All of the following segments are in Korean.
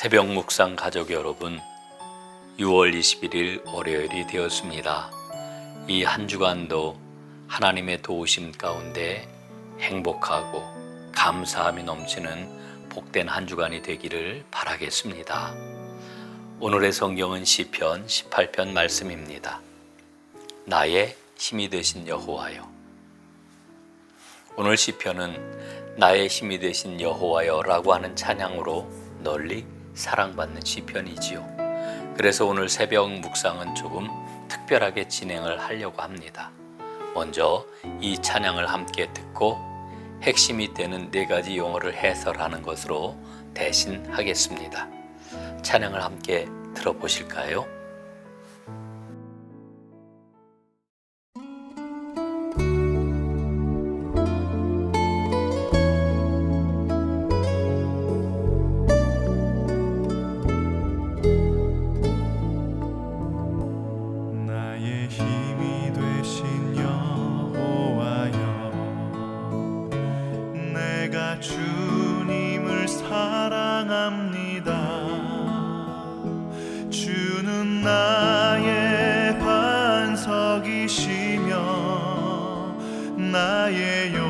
새벽 묵상 가족 여러분, 6월 21일 월요일이 되었습니다. 이 한 주간도 하나님의 도우심 가운데 행복하고 감사함이 넘치는 복된 한 주간이 되기를 바라겠습니다. 오늘의 성경은 시편 18편 말씀입니다. 나의 힘이 되신 여호와여. 오늘 시편은 나의 힘이 되신 여호와여라고 하는 찬양으로 널리 사랑받는 시편이지요. 그래서 오늘 새벽 묵상은 조금 특별하게 진행을 하려고 합니다. 먼저 이 찬양을 함께 듣고 핵심이 되는 네 가지 용어를 해설하는 것으로 대신 하겠습니다. 찬양을 함께 들어보실까요? 나의 요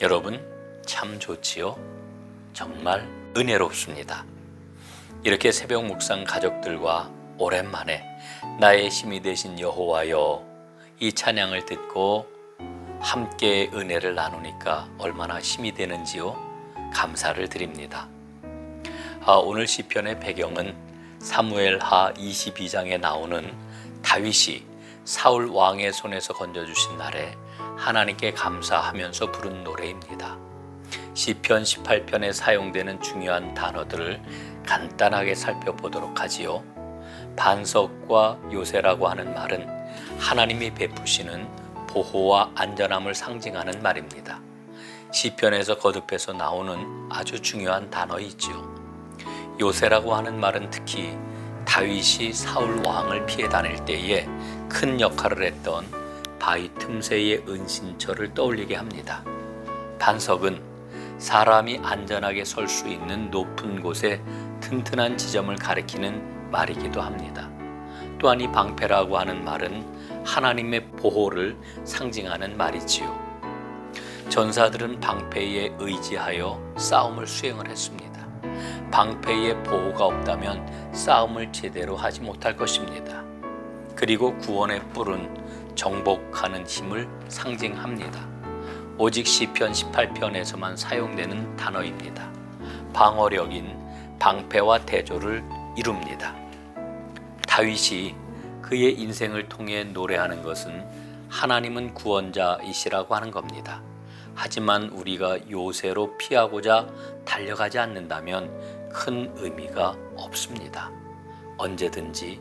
여러분 참 좋지요? 정말 은혜롭습니다. 이렇게 새벽 묵상 가족들과 오랜만에 나의 힘이 되신 여호와여 이 찬양을 듣고 함께 은혜를 나누니까 얼마나 힘이 되는지요? 감사를 드립니다. 아, 오늘 시편의 배경은 사무엘하 22장에 나오는 다윗이 사울 왕의 손에서 건져주신 날에 하나님께 감사하면서 부른 노래입니다. 시편 18편에 사용되는 중요한 단어들을 간단하게 살펴보도록 하지요. 반석과 요새라고 하는 말은 하나님이 베푸시는 보호와 안전함을 상징하는 말입니다. 시편에서 거듭해서 나오는 아주 중요한 단어이지요. 요새라고 하는 말은 특히 다윗이 사울 왕을 피해 다닐 때에 큰 역할을 했던 바위 틈새의 은신처를 떠올리게 합니다. 반석은 사람이 안전하게 설 수 있는 높은 곳에 튼튼한 지점을 가리키는 말이기도 합니다. 또한 이 방패라고 하는 말은 하나님의 보호를 상징하는 말이지요. 전사들은 방패에 의지하여 싸움을 수행을 했습니다. 방패의 보호가 없다면 싸움을 제대로 하지 못할 것입니다. 그리고 구원의 뿔은 정복하는 힘을 상징합니다. 오직 시편 18편에서만 사용되는 단어입니다. 방어력인 방패와 대조를 이룹니다. 다윗이 그의 인생을 통해 노래하는 것은 하나님은 구원자이시라고 하는 겁니다. 하지만 우리가 요새로 피하고자 달려가지 않는다면 큰 의미가 없습니다. 언제든지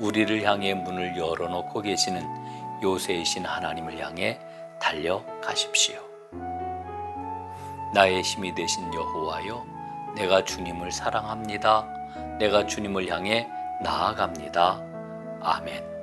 우리를 향해 문을 열어놓고 계시는 요새이신 하나님을 향해 달려가십시오. 나의 힘이 되신 여호와여, 내가 주님을 사랑합니다. 내가 주님을 향해 나아갑니다. 아멘.